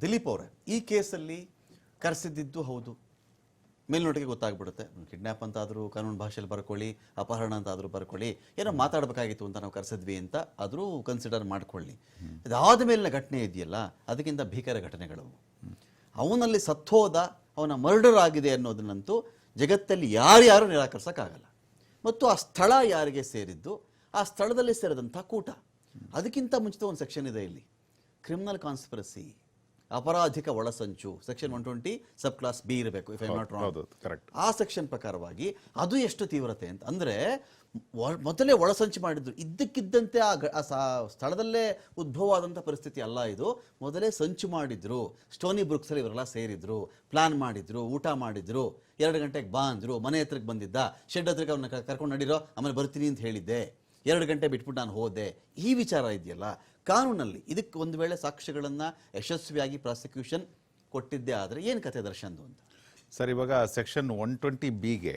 ದಿಲೀಪ್ ಅವರ, ಈ ಕೇಸಲ್ಲಿ ಕರೆಸಿದ್ದು ಹೌದು. ಮೇಲ್ನೋಟಿಗೆ ಗೊತ್ತಾಗ್ಬಿಡುತ್ತೆ. ಕಿಡ್ನಾಪ್ ಅಂತಾದರೂ ಕಾನೂನು ಭಾಷೆಯಲ್ಲಿ ಬರ್ಕೊಳ್ಳಿ, ಅಪಹರಣ ಅಂತಾದರೂ ಬರ್ಕೊಳ್ಳಿ, ಏನೋ ಮಾತಾಡಬೇಕಾಗಿತ್ತು ಅಂತ ನಾವು ಕರೆಸಿದ್ವಿ ಅಂತ ಆದರೂ ಕನ್ಸಿಡರ್ ಮಾಡ್ಕೊಳ್ಳಿ. ಅದಾದ ಮೇಲಿನ ಘಟನೆ ಇದೆಯಲ್ಲ, ಅದಕ್ಕಿಂತ ಭೀಕರ ಘಟನೆಗಳು. ಅವನಲ್ಲಿ ಸತ್ತೋದ ಅವನ ಮರ್ಡರ್ ಆಗಿದೆ ಅನ್ನೋದನ್ನಂತೂ ಜಗತ್ತಲ್ಲಿ ಯಾರ್ಯಾರು ನಿರಾಕರಿಸೋಕ್ಕಾಗಲ್ಲ. ಮತ್ತು ಆ ಸ್ಥಳ ಯಾರಿಗೆ ಸೇರಿದ್ದು? ಆ ಸ್ಥಳದಲ್ಲಿ ಸೇರಿದಂಥ ಕೂಟ. ಅದಕ್ಕಿಂತ ಮುಂಚಿತ ಒಂದು ಸೆಕ್ಷನ್ ಇದೆ ಇಲ್ಲಿ. ಕ್ರಿಮಿನಲ್ ಕಾನ್ಸ್ಪಿರಸಿ ಅಪರಾಧಿಕ ಒಳಸಂಚು section one twenty sub clause B ಇರಬೇಕು ಇಫ್ ಐ ನಾಟ್ ರಾಂಗ್ ಆ ಸೆಕ್ಷನ್ ಪ್ರಕಾರವಾಗಿ ಅದು ಎಷ್ಟು ತೀವ್ರತೆ ಅಂತ ಅಂದರೆ ಮೊದಲೇ ಒಳಸಂಚು ಮಾಡಿದ್ರು ಇದ್ದಕ್ಕಿದ್ದಂತೆ ಆ ಸ್ಥಳದಲ್ಲೇ ಉದ್ಭವ ಆದಂಥ ಪರಿಸ್ಥಿತಿ ಅಲ್ಲ ಇದು. ಮೊದಲೇ ಸಂಚು ಮಾಡಿದ್ರು ಸ್ಟೋನಿ ಬ್ರುಕ್ಸಲ್ಲಿ ಇವರೆಲ್ಲ ಸೇರಿದ್ರು ಪ್ಲಾನ್ ಮಾಡಿದ್ರು ಊಟ ಮಾಡಿದ್ರು ಎರಡು ಗಂಟೆಗೆ ಬಾ ಅಂದ್ರು ಮನೆ ಹತ್ರಕ್ಕೆ ಬಂದಿದ್ದ ಶೆಡ್ ಹತ್ರಕ್ಕೆ ಅವನ್ನ ಕರ್ಕೊಂಡು ನಡೀರೋ ಆಮೇಲೆ ಬರ್ತೀನಿ ಅಂತ ಹೇಳಿದ್ದೆ ಎರಡು ಗಂಟೆ ಬಿಟ್ಬಿಟ್ಟು ನಾನು ಹೋದೆ ಈ ವಿಚಾರ ಇದೆಯಲ್ಲ. ಕಾನೂನಲ್ಲಿ ಇದಕ್ಕೆ ಒಂದು ವೇಳೆ ಸಾಕ್ಷ್ಯಗಳನ್ನು ಯಶಸ್ವಿಯಾಗಿ ಪ್ರಾಸಿಕ್ಯೂಷನ್ ಕೊಟ್ಟಿದ್ದೆ ಆದರೆ ಏನು ಕತೆ ದರ್ಶನ್ದು ಅಂತ? ಸರ್ ಇವಾಗ ಸೆಕ್ಷನ್ ಒನ್ ಟ್ವೆಂಟಿ ಬಿಗೆ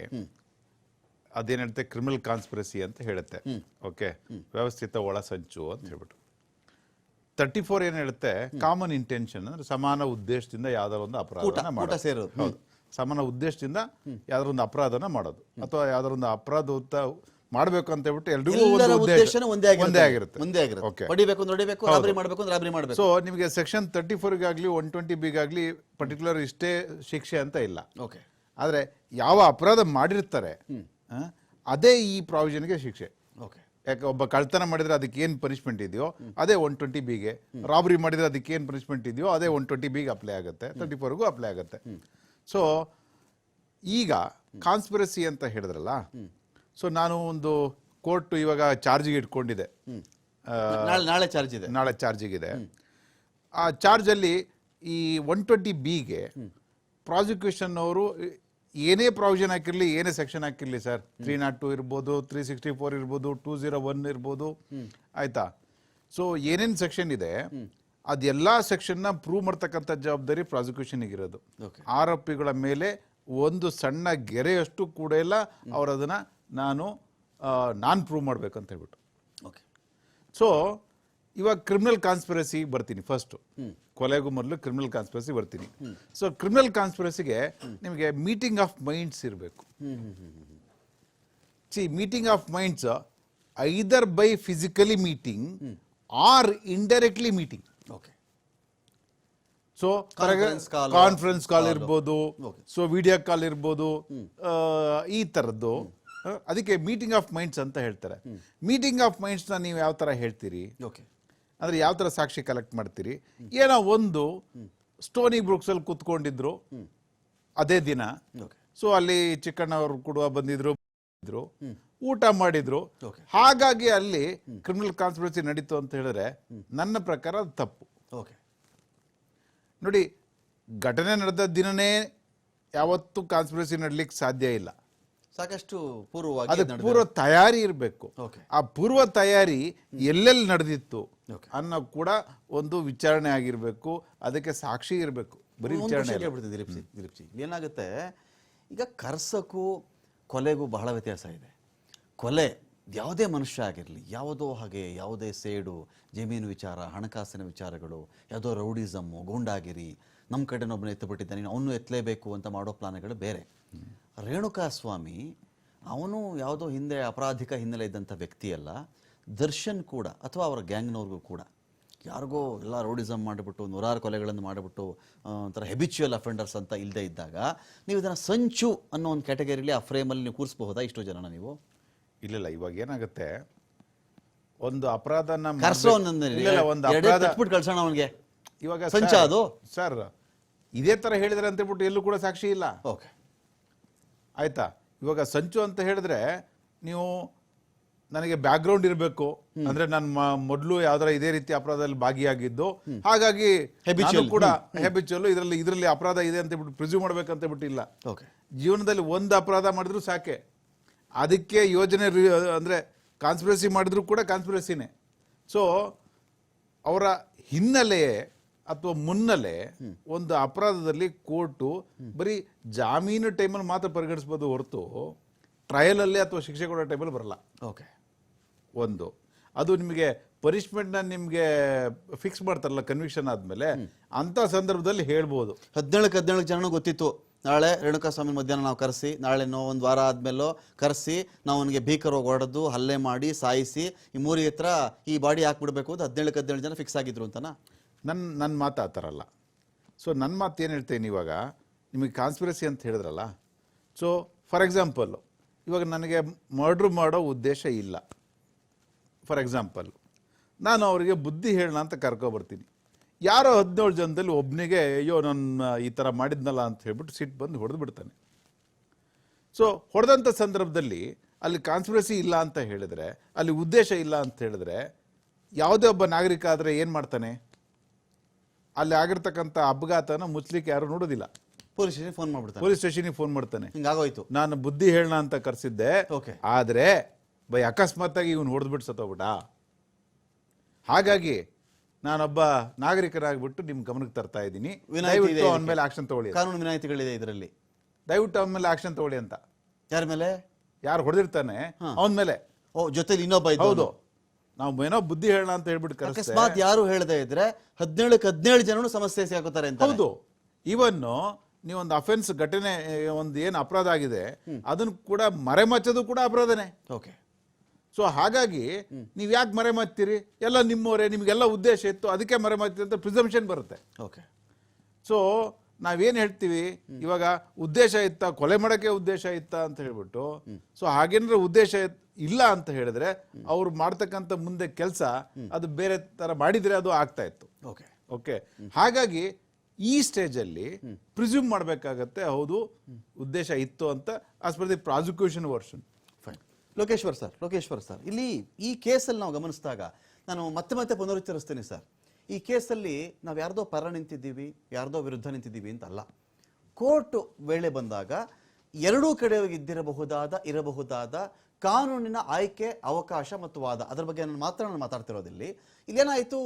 ಅದೇನ್ ಹೇಳುತ್ತೆ ಕ್ರಿಮಿನಲ್ ಕಾನ್ಸ್ಪಿರಸಿ ಅಂತ ಹೇಳುತ್ತೆ. ಓಕೆ? ವ್ಯವಸ್ಥಿತ ಒಳಸಂಚು ಅಂತ ಹೇಳ್ಬಿಟ್ಟು. ತರ್ಟಿ ಫೋರ್ ಏನ್ ಹೇಳುತ್ತೆ? ಕಾಮನ್ ಇಂಟೆನ್ಷನ್ ಅಂದ್ರೆ ಸಮಾನ ಉದ್ದೇಶದಿಂದ ಯಾವ್ದಾರ ಒಂದು ಅಪರಾಧ ಮಾಡೋದು. ಸೇರೋದು. ಸಮಾನ ಉದ್ದೇಶದಿಂದ ಯಾವ್ದಾರ ಒಂದು ಅಪರಾಧನ ಮಾಡೋದು. ಅಥವಾ ಯಾವ್ದಾರ ಒಂದು ಅಪರಾಧ ಮಾಡ್ಬೇಕು ಅಂತ ಹೇಳ್ಬಿಟ್ಟು ಎಲ್ರಿಗೂ ಎಲ್ಲರ ಉದ್ದೇಶನೂ ಒಂದೇ ಒಂದೇ ಆಗಿರುತ್ತೆ. ಒಂದೇ ಆಗಿರುತ್ತೆ. ಓಕೆ ಹೊಡಿಬೇಕು ಅಂದ್ರೆ ಹೊಡಿಬೇಕು ರಾಬರಿ ಮಾಡಬೇಕು ಅಂದ್ರೆ ರಾಬರಿ ಮಾಡಬೇಕು. ಸೊ ನಿಮಗೆ ಸೆಕ್ಷನ್ ತರ್ಟಿ ಫೋರ್ಗಾಗ್ಲಿ ಒನ್ ಟ್ವೆಂಟಿ ಬಿಗಾಗಲಿ ಪರ್ಟಿಕ್ಯುಲರ್ ಇಷ್ಟೇ ಶಿಕ್ಷೆ ಅಂತ ಇಲ್ಲ. ಓಕೆ ಆದರೆ ಯಾವ ಅಪರಾಧ ಮಾಡಿರ್ತಾರೆ ಆ, ಅದೇ ಈ ಪ್ರಾವಿಷನ್ಗೆ ಶಿಕ್ಷೆ. ಓಕೆ ಯಾಕೆ ಒಬ್ಬ ಕಳ್ತನ ಮಾಡಿದ್ರೆ ಅದಕ್ಕೆ ಏನು ಪನಿಷ್ಮೆಂಟ್ ಇದೆಯೋ ಅದೇ ಒನ್ ಟ್ವೆಂಟಿ ಬಿಗೆ ರಾಬರಿ ಮಾಡಿದ್ರೆ ಅದಕ್ಕೆ ಏನು ಪನಿಷ್ಮೆಂಟ್ ಇದೆಯೋ ಅದೇ ಒನ್ ಟ್ವೆಂಟಿ ಬಿಗೆ ಅಪ್ಲೈ ಆಗುತ್ತೆ. ತರ್ಟಿ ಫೋರ್ಗೂ ಅಪ್ಲೈ ಆಗುತ್ತೆ. ಸೊ ಈಗ ಕಾನ್ಸ್ಪಿರಸಿ ಅಂತ ಹೇಳಿದ್ರಲ್ಲ ಸೊ ನಾನು ಒಂದು ಕೋರ್ಟ್ ಇವಾಗ ಚಾರ್ಜಿಗೆ ಇಟ್ಕೊಂಡಿದೆ ನಾಳೆ ನಾಳೆ ಚಾರ್ಜ್ ಇದೆ. ನಾಳೆ ಚಾರ್ಜಿಗಿದೆ ಆ ಚಾರ್ಜಲ್ಲಿ ಈ ಒನ್ ಟ್ವೆಂಟಿ ಬಿಗೆ ಪ್ರಾಸಿಕ್ಯೂಷನ್ ಅವರು ಏನೇ ಪ್ರಾವಿಷನ್ ಹಾಕಿರಲಿ ಏನೇ ಸೆಕ್ಷನ್ ಹಾಕಿರಲಿ ಸರ್ ತ್ರೀ ನಾಟ್ ಟು ಇರ್ಬೋದು ತ್ರೀ ಸಿಕ್ಸ್ಟಿ ಫೋರ್ ಇರ್ಬೋದು ಟೂ ಜೀರೋ ಒನ್ ಇರ್ಬೋದು. ಆಯ್ತಾ? ಸೊ ಏನೇನು ಸೆಕ್ಷನ್ ಇದೆ ಅದೆಲ್ಲ ಸೆಕ್ಷನ್ನ ಪ್ರೂವ್ ಮಾಡ್ತಕ್ಕಂಥ ಜವಾಬ್ದಾರಿ ಪ್ರಾಸಿಕ್ಯೂಷನ್ಗೆ ಇರೋದು ಆರೋಪಿಗಳ ಮೇಲೆ ಒಂದು ಸಣ್ಣ ಗೆರೆಯಷ್ಟು ಕೂಡ ಇಲ್ಲ. ಅವರದನ್ನು ನಾನು ನಾನು ಪ್ರೂವ್ ಮಾಡ್ಬೇಕಂತ ಹೇಳ್ಬಿಟ್ಟು. ಓಕೆ ಸೊ ಇವಾಗ ಕ್ರಿಮಿನಲ್ ಕಾನ್ಸ್ಪಿರಸಿ ಬರ್ತೀನಿ ಫಸ್ಟ್ ಕೊಲೆಗೂ ಮೊದಲು ಕ್ರಿಮಿನಲ್ ಕಾನ್ಸ್ಪಿರಸಿ ಬರ್ತೀನಿ. ಸೊ ಕ್ರಿಮಿನಲ್ ಕಾನ್ಸ್ಪಿರಸಿಗೆ ನಿಮಗೆ ಮೀಟಿಂಗ್ ಆಫ್ ಮೈಂಡ್ಸ್ ಇರಬೇಕು. See meeting of minds either by physically meeting or indirectly meeting okay so conference call. ಇರ್ಬೋದು. ಸೊ ವಿಡಿಯೋ ಕಾಲ್ ಇರ್ಬೋದು. ಈ ಥರದ್ದು ಆ, ಅದಕ್ಕೆ ಮೀಟಿಂಗ್ ಆಫ್ ಮೈಂಡ್ಸ್ ಅಂತ ಹೇಳ್ತಾರೆ. ಮೀಟಿಂಗ್ ಆಫ್ ಮೈಂಡ್ಸ್ನ ನೀವು ಯಾವ ಥರ ಹೇಳ್ತೀರಿ? ಓಕೆ. ಅಂದ್ರೆ ಯಾವ ಥರ ಸಾಕ್ಷಿ ಕಲೆಕ್ಟ್ ಮಾಡ್ತೀರಿ? ಏನೋ ಒಂದು ಸ್ಟೋನಿ ಬ್ರೂಕ್ಸಲ್ಲಿ ಕೂತ್ಕೊಂಡಿದ್ರು. ಅದೇ ದಿನ. ಸೊ ಅಲ್ಲಿ ಚಿಕ್ಕಣ್ಣ ಅವರು ಕೂಡ ಬಂದಿದ್ರು ಇದ್ರು ಊಟ ಮಾಡಿದ್ರು. ಹಾಗಾಗಿ ಅಲ್ಲಿ ಕ್ರಿಮಿನಲ್ ಕಾನ್ಸ್ಪಿರಸಿ ನಡೀತು ಅಂತ ಹೇಳಿದ್ರೆ ನನ್ನ ಪ್ರಕಾರ ಅದು ತಪ್ಪು. ಓಕೆ. ನೋಡಿ ಘಟನೆ ನಡೆದ ದಿನನೇ ಯಾವತ್ತೂ ಕಾನ್ಸ್ಪಿರಸಿ ನಡ್ಲಿಕ್ಕೆ ಸಾಧ್ಯ ಇಲ್ಲ. ಸಾಕಷ್ಟು ಪೂರ್ವವಾಗಿ ಪೂರ್ವ ತಯಾರಿ ಇರಬೇಕು. ಆ ಪೂರ್ವ ತಯಾರಿ ಎಲ್ಲೆಲ್ಲಿ ನಡೆದಿತ್ತು ಅನ್ನೋ ಕೂಡ ಒಂದು ವಿಚಾರಣೆ ಆಗಿರ್ಬೇಕು. ಅದಕ್ಕೆ ಸಾಕ್ಷಿ ಇರಬೇಕು. ಬರೀ ವಿಚಾರಣೆ ಜಿ ಏನಾಗುತ್ತೆ? ಈಗ ಕರ್ಸಕ್ಕೂ ಕೊಲೆಗೂ ಬಹಳ ವ್ಯತ್ಯಾಸ ಇದೆ. ಕೊಲೆ ಯಾವುದೇ ಮನುಷ್ಯ ಆಗಿರಲಿ ಯಾವುದೋ ಹಾಗೆ ಯಾವುದೇ ಸೇಡು ಜಮೀನು ವಿಚಾರ ಹಣಕಾಸಿನ ವಿಚಾರಗಳು ಯಾವುದೋ ರೌಡಿಸಮ್ಮು ಗೂಂಡಾಗಿರಿ ನಮ್ಮ ಕಡೆನೊಬ್ಬನ ಎತ್ತುಬಿಟ್ಟಿದ್ದಾನೆ ಅವನು ಎತ್ತಲೇಬೇಕು ಅಂತ ಮಾಡೋ ಪ್ಲಾನ್ಗಳು ಬೇರೆ. ರೇಣುಕಾ ಸ್ವಾಮಿ ಅವನು ಯಾವುದೋ ಹಿಂದೆ ಅಪರಾಧಿಕ ಹಿನ್ನೆಲೆ ಇದ್ದಂಥ ವ್ಯಕ್ತಿಯಲ್ಲ ದರ್ಶನ್ ಕೂಡ ಅಥವಾ ಅವರ ಗ್ಯಾಂಗ್ನವ್ರಿಗೂ ಕೂಡ. ಯಾರಿಗೋ ಎಲ್ಲ ರೋಡಿಸಮ್ ಮಾಡಿಬಿಟ್ಟು ನೂರಾರು ಕೊಲೆಗಳನ್ನು ಮಾಡಿಬಿಟ್ಟು ಒಂಥರ ಹೆಬಿಚುವಲ್ ಅಫೆಂಡರ್ಸ್ ಅಂತ ಇಲ್ಲದೆ ಇದ್ದಾಗ ನೀವು ಇದನ್ನು ಸಂಚು ಅನ್ನೋ ಒಂದು ಕ್ಯಾಟಗರಿಲಿ ಆ ಫ್ರೇಮಲ್ಲಿ ನೀವು ಕೂರಿಸಬಹುದಾ? ಇಷ್ಟು ಜನನ ನೀವು? ಇಲ್ಲ ಇವಾಗ ಏನಾಗುತ್ತೆ? ಒಂದು ಅಪರಾಧನ ಒಂದು ಅಪರಾಧ ಕಳ್ಸೋಣ ಅವನಿಗೆ. ಇವಾಗ ಸಂಚ ಅದು? ಸರ್ ಇದೇ ತರ ಹೇಳಿದ್ರೆ ಅಂತ ಹೇಳ್ಬಿಟ್ಟು ಎಲ್ಲೂ ಕೂಡ ಸಾಕ್ಷಿ ಇಲ್ಲ. ಓಕೆ. ಆಯ್ತಾ? ಇವಾಗ ಸಂಚು ಅಂತ ಹೇಳಿದ್ರೆ ನೀವು ನನಗೆ ಬ್ಯಾಕ್ಗ್ರೌಂಡ್ ಇರಬೇಕು. ಅಂದ್ರೆ ನಾನು ಮೊದಲು ಯಾವ್ದಾರ ಇದೇ ರೀತಿ ಅಪರಾಧದಲ್ಲಿ ಭಾಗಿಯಾಗಿದ್ದು. ಹಾಗಾಗಿ. ಕೂಡ ಹೆಬಿಚುವಲ್ ಇದರಲ್ಲಿ ಇದರಲ್ಲಿ ಅಪರಾಧ ಇದೆ ಅಂತ ಬಿಟ್ಟು ಪ್ರಿಸ್ಯೂಮ್ ಮಾಡ್ಬೇಕಂತ ಬಿಟ್ಟು ಇಲ್ಲ ಓಕೆ ಜೀವನದಲ್ಲಿ ಒಂದು ಅಪರಾಧ ಮಾಡಿದ್ರು ಸಾಕೆ. ಅದಕ್ಕೆ ಯೋಜನೆ ಅಂದ್ರೆ ಕಾನ್ಸ್ಪಿರಸಿ ಮಾಡಿದ್ರು ಕೂಡ ಕಾನ್ಸ್ಪಿರಸಿನೇ ಸೊ ಅವರ ಹಿನ್ನೆಲೆ ಅಥವಾ ಮುನ್ನಲೆ ಒಂದು ಅಪರಾಧದಲ್ಲಿ ಕೋರ್ಟು ಬರೀ ಜಾಮೀನು ಟೈಮಲ್ಲಿ ಮಾತ್ರ ಪರಿಗಣಿಸ್ಬೋದು ಹೊರತು ಟ್ರಯಲಲ್ಲಿ ಅಥವಾ ಶಿಕ್ಷೆ ಕೊಡೋ ಟೈಮಲ್ಲಿ ಬರಲ್ಲ. ಓಕೆ. ಒಂದು. ಅದು ನಿಮಗೆ ಪನಿಷ್ಮೆಂಟ್ನ ನಿಮಗೆ ಫಿಕ್ಸ್ ಮಾಡ್ತಾರಲ್ಲ ಕನ್ವಿಕ್ಷನ್ ಆದಮೇಲೆ ಅಂಥ ಸಂದರ್ಭದಲ್ಲಿ ಹೇಳ್ಬೋದು. ಹದಿನೇಳಕ್ಕೆ ಹದಿನೇಳು ಜನ ಗೊತ್ತಿತ್ತು. ನಾಳೆ ರೇಣುಕಾಸ್ವಾಮಿ ಮಧ್ಯಾಹ್ನ ನಾವು ಕರೆಸಿ ನಾಳೆನೋ ಒಂದು ವಾರ ಆದಮೇಲೋ ಕರೆಸಿ ನಾವು ಅವನಿಗೆ ಭೀಕರವಾಗಿ ಹೊಡೆದು ಹಲ್ಲೆ ಮಾಡಿ ಸಾಯಿಸಿ ಈ ಮೂರಿ ಹತ್ರ ಈ ಬಾಡಿ ಹಾಕ್ಬಿಡ್ಬೇಕು ಅಂತ ಹದಿನೇಳಕ್ಕೆ ಹದಿನೇಳು ಜನ ಫಿಕ್ಸ್ ಆಗಿದ್ರು ಅಂತನಾ? ನನ್ನ ನನ್ನ ಮಾತು ಆ ಥರ ಅಲ್ಲ. ಸೊ ನನ್ನ ಮಾತು ಏನು ಹೇಳ್ತೇನೆ ಇವಾಗ, ನಿಮಗೆ ಕಾನ್ಸ್ಪಿರಸಿ ಅಂತ ಹೇಳಿದ್ರಲ್ಲ? ಸೊ ಫಾರ್ ಎಕ್ಸಾಂಪಲ್ ಇವಾಗ ನನಗೆ ಮರ್ಡ್ರ್ ಮಾಡೋ ಉದ್ದೇಶ ಇಲ್ಲ. ಫಾರ್ ಎಕ್ಸಾಂಪಲ್ ನಾನು ಅವರಿಗೆ ಬುದ್ಧಿ ಹೇಳೋಣ ಅಂತ ಕರ್ಕೊಬರ್ತೀನಿ. ಯಾರೋ ಹದಿನೇಳು ಜನದಲ್ಲಿ ಒಬ್ಬನಿಗೆ ಅಯ್ಯೋ ನನ್ನ ಈ ಥರ ಮಾಡಿದ್ನಲ್ಲ ಅಂತ ಹೇಳ್ಬಿಟ್ಟು ಸಿಟ್ಟು ಬಂದು ಹೊಡೆದು ಬಿಡ್ತಾನೆ. ಸೊ ಹೊಡೆದಂಥ ಸಂದರ್ಭದಲ್ಲಿ ಅಲ್ಲಿ ಕಾನ್ಸ್ಪಿರಸಿ ಇಲ್ಲ ಅಂತ ಹೇಳಿದರೆ, ಅಲ್ಲಿ ಉದ್ದೇಶ ಇಲ್ಲ ಅಂತ ಹೇಳಿದ್ರೆ, ಯಾವುದೇ ಒಬ್ಬ ನಾಗರಿಕ ಆದರೆ ಏನು ಮಾಡ್ತಾನೆ? ಅಲ್ಲಿ ಆಗಿರ್ತಕ್ಕಂಥ ಅಪಘಾತನ ಮುಚ್ಚಲಿಕ್ಕೆ ಯಾರು ನೋಡೋದಿಲ್ಲ. ಪೊಲೀಸ್ ಸ್ಟೇಷನ್ ಫೋನ್ ಮಾಡ್ಬಿಡ್ತಾರೆ ಪೊಲೀಸ್ ಸ್ಟೇಷನ್ಗೆ ಫೋನ್ ಮಾಡ್ತಾನೆ. ಹಿಂಗಾಗೋಯ್ತು. ನಾನು ಬುದ್ಧಿ ಹೇಳೋಣ ಅಂತ ಕರೆಸಿದ್ದೆ. ಓಕೆ. ಆದರೆ ಬೈ ಅಕಸ್ಮಾತ್ತಾಗಿ ಇವನು ಹೊಡೆದ್ಬಿಟ್ಟು ಸತ್ತೋಗ್ಬಿಟ್ಟ. ಹಾಗಾಗಿ ನಾನೊಬ್ಬ ನಾಗರಿಕರಾಗ್ಬಿಟ್ಟು ನಿಮ್ಮ ಗಮನಕ್ಕೆ ತರ್ತಾ ಇದ್ದೀನಿ. ವಿನಾಯಿತಿ ಇದೆ ದಯವಿಟ್ಟು ಅವನ ಮೇಲೆ ಆಕ್ಷನ್ ತಗೊಳ್ಳಿ ಕಾನೂನು ವಿನಾಯಿತಿಗಳಿದೆ ಇದರಲ್ಲಿ. ದಯವಿಟ್ಟು ಅವನ ಮೇಲೆ ಆಕ್ಷನ್ ತಗೊಳ್ಳಿ ಅಂತ. ಯಾರ ಮೇಲೆ? ಯಾರು ಹೊಡೆದಿರ್ತಾನೆ? ಅವನ ಮೇಲೆ. ಓ ಜೊತೆಲಿ ಇನ್ನೊಬ್ಬ. ಹೌದು. ನಾವು ಏನೋ ಬುದ್ಧಿ ಹೇಳೋಣ ಅಂತ ಹೇಳ್ಬಿಟ್ಟು ಅಕಸ್ಮಾತ್ ಯಾರು ಹೇಳದೇ ಇದ್ರೆ ಹದಿನೇಳಕ್ಕೆ ಹದಿನೇಳು ಜನನು ಸಮಸ್ಯೆ ಸಿಗಾಕೋತಾರೆ ಅಂತ ಹೌದು. ಇವನ್ನು ನೀವೊಂದು ಅಫೆನ್ಸ್ ಘಟನೆ ಒಂದು ಏನು ಅಪರಾಧ ಆಗಿದೆ ಅದನ್ನ ಕೂಡ ಮರೆಮಚ್ಚೋದು ಕೂಡ ಅಪರಾಧನೇ. ಓಕೆ. ಸೊ ಹಾಗಾಗಿ ನೀವು ಯಾಕೆ ಮರೆಮಾಚ್ತೀರಿ ಎಲ್ಲ ನಿಮ್ಮವರೇ ನಿಮಗೆಲ್ಲ ಉದ್ದೇಶ ಇತ್ತು ಅದಕ್ಕೆ ಮರೆಮಾಚ್ತೀರಿ ಅಂತ ಪ್ರಿಸಂಪ್ಷನ್ ಬರುತ್ತೆ. ಓಕೆ. ಸೊ ನಾವೇನು ಹೇಳ್ತೀವಿ? ಇವಾಗ ಉದ್ದೇಶ ಇತ್ತ ಕೊಲೆ ಮಾಡೋಕ್ಕೆ ಉದ್ದೇಶ ಇತ್ತ ಅಂತ ಹೇಳ್ಬಿಟ್ಟು ಸೊ ಹಾಗೇನಾದ್ರೆ ಉದ್ದೇಶ ಇಲ್ಲ ಅಂತ ಹೇಳಿದ್ರೆ ಅವ್ರು ಮಾಡ್ತಕ್ಕಂಥ ಮುಂದೆ ಕೆಲಸ ಅದು ಬೇರೆ ತರ ಮಾಡಿದ್ರೆ ಅದು ಆಗ್ತಾ ಇತ್ತು. ಓಕೆ. ಓಕೆ? ಹಾಗಾಗಿ ಈ ಸ್ಟೇಜಲ್ಲಿ ಪ್ರಿಸ್ಯೂಮ್ ಮಾಡಬೇಕಾಗತ್ತೆ ಹೌದು ಉದ್ದೇಶ ಇತ್ತು ಅಂತ as per the prosecution version. Fine. Lokeshwar sir Lokeshwar sir ಇಲ್ಲಿ ಈ ಕೇಸಲ್ಲಿ ನಾವು ಗಮನಿಸಿದಾಗ ನಾನು ಮತ್ತೆ ಮತ್ತೆ ಪುನರುಚ್ಚರಿಸ್ತೇನೆ ಸರ್. ಈ ಕೇಸಲ್ಲಿ ನಾವು ಯಾರ್ದೋ ಪರ ನಿಂತಿದ್ದೀವಿ, ಯಾರ್ದೋ ವಿರುದ್ಧ ನಿಂತಿದ್ದೀವಿ ಅಂತ ಅಲ್ಲ ಕೋರ್ಟ್ ವೇಳೆ ಬಂದಾಗ ಎರಡೂ ಕಡೆ ಇದ್ದಿರಬಹುದಾದ, ಇರಬಹುದಾದ ಕಾನೂನಿನ ಆಯ್ಕೆ, ಅವಕಾಶ ಮತ್ತು ವಾದ. ಅದರ ಬಗ್ಗೆ ನಾನು ಮಾತ್ರ ನಾನು ಮಾತಾಡ್ತಿರೋದಿಲ್ಲಿ. ಇಲ್ಲೇನಾಯಿತು,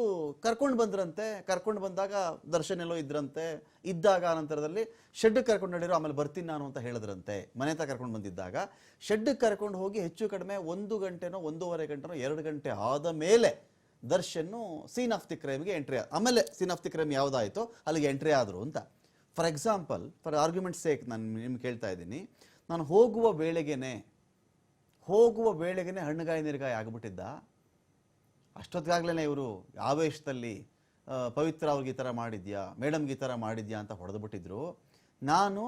ಕರ್ಕೊಂಡು ಬಂದ್ರಂತೆ, ಕರ್ಕೊಂಡು ಬಂದಾಗ ದರ್ಶನ ಎಲ್ಲೋ ಇದ್ರಂತೆ, ಇದ್ದಾಗ ನಂತರದಲ್ಲಿ ಶೆಡ್ ಕರ್ಕೊಂಡು ನಡೀರೋ, ಆಮೇಲೆ ಬರ್ತೀನಿ ನಾನು ಅಂತ ಹೇಳಿದ್ರಂತೆ, ಮನೆ ಹತ್ರ ಕರ್ಕೊಂಡು ಬಂದಿದ್ದಾಗ, ಶೆಡ್ ಕರ್ಕೊಂಡು ಹೋಗಿ ಹೆಚ್ಚು ಕಡಿಮೆ ಒಂದು ಗಂಟೆನೋ, ಒಂದೂವರೆ ಗಂಟೆನೋ, ಎರಡು ಗಂಟೆ ಆದ ಮೇಲೆ ದರ್ಶನ್ನು ಸೀನ್ ಆಫ್ ದಿ ಕ್ರೈಮ್ಗೆ ಎಂಟ್ರಿ ಆಮೇಲೆ ಸೀನ್ ಆಫ್ ದಿ ಕ್ರೈಮ್ ಯಾವುದಾಯಿತೋ ಅಲ್ಲಿಗೆ ಎಂಟ್ರಿ ಆದರು ಅಂತ. For example for argument sake ನಾನು ನಿಮ್ಗೆ ಕೇಳ್ತಾ ಇದ್ದೀನಿ. ನಾನು ಹೋಗುವ ವೇಳೆಗೇನೆ ಹೋಗುವ ವೇಳೆಗೇನೆ ಹಣ್ಣುಗಾಯಿ, ನೀರ್ಗಾಯಿ ಆಗಿಬಿಟ್ಟಿದ್ದ. ಅಷ್ಟೊತ್ತಿಗಾಗ್ಲೇ ಇವರು ಆವೇಶದಲ್ಲಿ ಪವಿತ್ರ ಅವ್ರಿಗೆ ಈ ಥರ ಮಾಡಿದ್ಯಾ, ಮೇಡಮ್ಗೆ ಈ ಥರ ಮಾಡಿದ್ಯಾ ಅಂತ ಹೊಡೆದ್ಬಿಟ್ಟಿದ್ರು. ನಾನು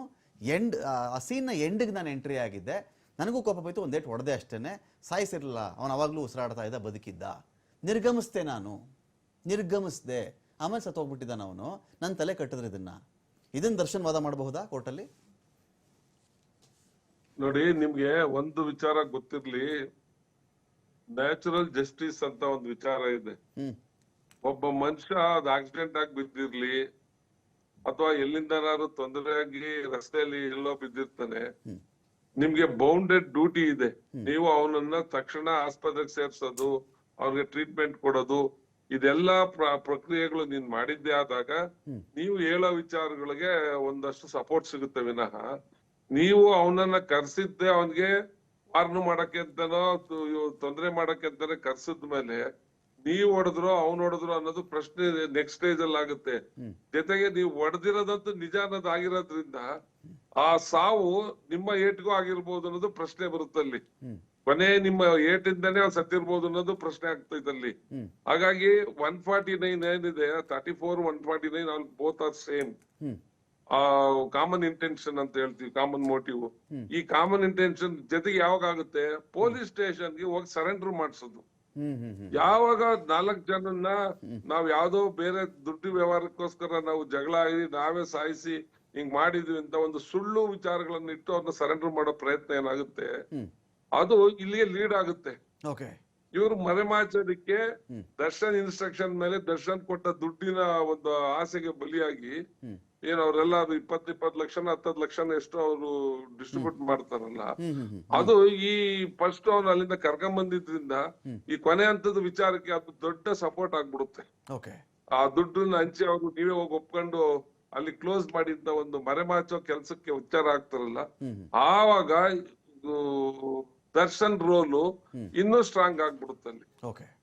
ಎಂಡ್ ಆ ಸೀನ್ನ ಎಂಡಿಗೆ ನಾನು ಎಂಟ್ರಿ ಆಗಿದ್ದೆ. ನನಗೂ ಕೋಪ ಹೋಯ್ತು ಒಂದೇಟು ಹೊಡೆದೆ ಅಷ್ಟೇ ಸಾಯಿಸಿರಲಿಲ್ಲ, ಅವನು ಅವಾಗಲೂ ಉಸಿರಾಡ್ತಾ ಇದ್ದ, ಬದುಕಿದ್ದ. ನಿರ್ಗಮಿಸ್ದೆ ನಾನು ನಿರ್ಗಮಿಸ್ದೆ. ಆಮೇಲೆ ಸತ್ತೋಗ್ಬಿಟ್ಟಿದ್ದಾನ ಅವನು. ನನ್ನ ತಲೆ ಕಟ್ಟಿದ್ರೆ ಇದನ್ನ. ಇದನ್ನ ದರ್ಶನ್ ವಾದ ಮಾಡಬಹುದಾ ಕೋರ್ಟಲ್ಲಿ? ನೋಡಿ ನಿಮ್ಗೆ ಒಂದು ವಿಚಾರ ಗೊತ್ತಿರ್ಲಿ. ನ್ಯಾಚುರಲ್ ಜಸ್ಟಿಸ್ ಅಂತ ಒಂದು ವಿಚಾರ ಇದೆ. ಒಬ್ಬ ಮನುಷ್ಯ ಅದ್ ಆಕ್ಸಿಡೆಂಟ್ ಆಗಿ ಬಿದ್ದಿರ್ಲಿ ಅಥವಾ ಎಲ್ಲಿಂದನಾದ್ರು ತೊಂದರೆ ಆಗಿ ರಸ್ತೆಯಲ್ಲಿ ಎಲ್ಲೋ ಬಿದ್ದಿರ್ತಾನೆ. ನಿಮ್ಗೆ ಬೌಂಡೆಡ್ ಡ್ಯೂಟಿ ಇದೆ. ನೀವು ಅವನನ್ನ ತಕ್ಷಣ ಆಸ್ಪತ್ರೆಗೆ ಸೇರ್ಸೋದು ಅವ್ರಿಗೆ ಟ್ರೀಟ್ಮೆಂಟ್ ಕೊಡೋದು ಇದೆಲ್ಲ ಪ್ರ- ಪ್ರಕ್ರಿಯೆಗಳು ನೀನ್ ಮಾಡಿದ್ದೆ ಆದಾಗ ನೀವು ಹೇಳೋ ವಿಚಾರಗಳಿಗೆ ಒಂದಷ್ಟು ಸಪೋರ್ಟ್ ಸಿಗುತ್ತೆ ವಿನಃ. ನೀವು ಅವನನ್ನ ಕರ್ಸಿದ್ದೆ ಅವನ್ಗೆ ವಾರ್ನ್ ಮಾಡಕ್ಕೆ ಅಂತನೋ ತೊಂದರೆ ಮಾಡಕ್ಕೆ ಅಂತಾನೆ ಕರ್ಸಿದ ಮೇಲೆ ನೀವ್ ಹೊಡೆದ್ರು ಅವ್ನ್ ಹೊಡೆದ್ರು ಅನ್ನೋದು ಪ್ರಶ್ನೆ ನೆಕ್ಸ್ಟ್ ಸ್ಟೇಜ್ ಅಲ್ಲಿ ಆಗುತ್ತೆ. ಜೊತೆಗೆ ನೀವು ಹೊಡೆದಿರೋದಂತೂ ನಿಜ ಅನ್ನೋದು ಆಗಿರೋದ್ರಿಂದ ಆ ಸಾವು ನಿಮ್ಮ ಏಟ್ಗೂ ಆಗಿರ್ಬೋದು ಅನ್ನೋದು ಪ್ರಶ್ನೆ ಬರುತ್ತಲ್ಲಿ. ಕೊನೆ ನಿಮ್ಮ ಏಟಿಂದಾನೇ ಅವ್ರು ಸತ್ತಿರ್ಬೋದು ಅನ್ನೋದು ಪ್ರಶ್ನೆ ಆಗ್ತೈತೆ ಅಲ್ಲಿ ಹಾಗಾಗಿ ಒನ್ ಫಾರ್ಟಿ ನೈನ್ ಏನಿದೆ thirty four one forty nine all both are same ಆ ಕಾಮನ್ ಇಂಟೆನ್ಷನ್ ಅಂತ ಹೇಳ್ತೀವಿ ಕಾಮನ್ ಮೋಟಿವ್ ಈ ಕಾಮನ್ ಇಂಟೆನ್ಷನ್ ಜೊತೆಗೆ ಯಾವಾಗ ಆಗುತ್ತೆ? ಪೊಲೀಸ್ ಸ್ಟೇಷನ್ಗೆ ಹೋಗಿ ಸರೆಂಡರ್ ಮಾಡಿಸೋದು. ಯಾವಾಗ ನಾಲ್ಕ್ ಜನನ್ನ ನಾವ್ ಯಾವ್ದೋ ಬೇರೆ ದುಡ್ಡು ವ್ಯವಹಾರಕ್ಕೋಸ್ಕರ ನಾವು ಜಗಳ ಆಗಿ ನಾವೇ ಸಾಯಿಸಿ ಹಿಂಗ್ ಮಾಡಿದ್ವಿ ಅಂತ ಒಂದು ಸುಳ್ಳು ವಿಚಾರಗಳನ್ನ ಇಟ್ಟು ಅವ್ರನ್ನ ಸರೆಂಡರ್ ಮಾಡೋ ಪ್ರಯತ್ನ ಏನಾಗುತ್ತೆ? ಅದು ಇಲ್ಲಿಗೆ ಲೀಡ್ ಆಗುತ್ತೆ. ಓಕೆ ಇವ್ರು ಮರೆಮಾಚೋದಿಕ್ಕೆ ದರ್ಶನ್ ಇನ್ಸ್ಟ್ರಕ್ಷನ್ ಮೇಲೆ ದರ್ಶನ್ ಕೊಟ್ಟ ದುಡ್ಡಿನ ಒಂದು ಆಸೆಗೆ ಬಲಿಯಾಗಿ ಏನ್ ಅವರೆಲ್ಲ ಅದು ಇಪ್ಪತ್ ಇಪ್ಪತ್ ಲಕ್ಷ ಹತ್ತದ್ ಲಕ್ಷ ಎಷ್ಟು ಅವರು ಡಿಸ್ಟ್ರಿಬ್ಯೂಟ್ ಮಾಡ್ತಾರಲ್ಲ. ಅದು ಈ ಫಸ್ಟ್ ಅವ್ನು ಅಲ್ಲಿಂದ ಕರ್ಕೊಂಡ್ ಬಂದಿದ್ರಿಂದ ಈ ಕೊನೆ ಹಂತದ ವಿಚಾರಕ್ಕೆ ಅದು ದೊಡ್ಡ ಸಪೋರ್ಟ್ ಆಗ್ಬಿಡುತ್ತೆ. ಆ ದುಡ್ಡನ್ನ ಹಂಚಿ ಅವ್ರು ನೀವೇ ಹೋಗಿ ಒಪ್ಕೊಂಡು ಅಲ್ಲಿ ಕ್ಲೋಸ್ ಮಾಡಿದ್ದ ಒಂದು ಮರೆಮಾಚೋ ಕೆಲ್ಸಕ್ಕೆ ಉಚ್ಚಾರ ಆಗ್ತಾರಲ್ಲ. ಆವಾಗ ದರ್ಶನ್ ರೋಲು. ಇನ್ನೂ ಸ್ಟ್ರಾಂಗ್ ಆಗ್ಬಿಡುತ್ತೆ ಅಲ್ಲಿ. ಓಕೆ.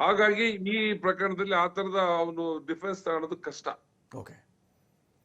ಹಾಗಾಗಿ ಈ ಪ್ರಕರಣದಲ್ಲಿ ಆ ತರದ ಅವನು ಡಿಫೆನ್ಸ್ ತಗೊಳೋದು ಕಷ್ಟ. ಓಕೆ.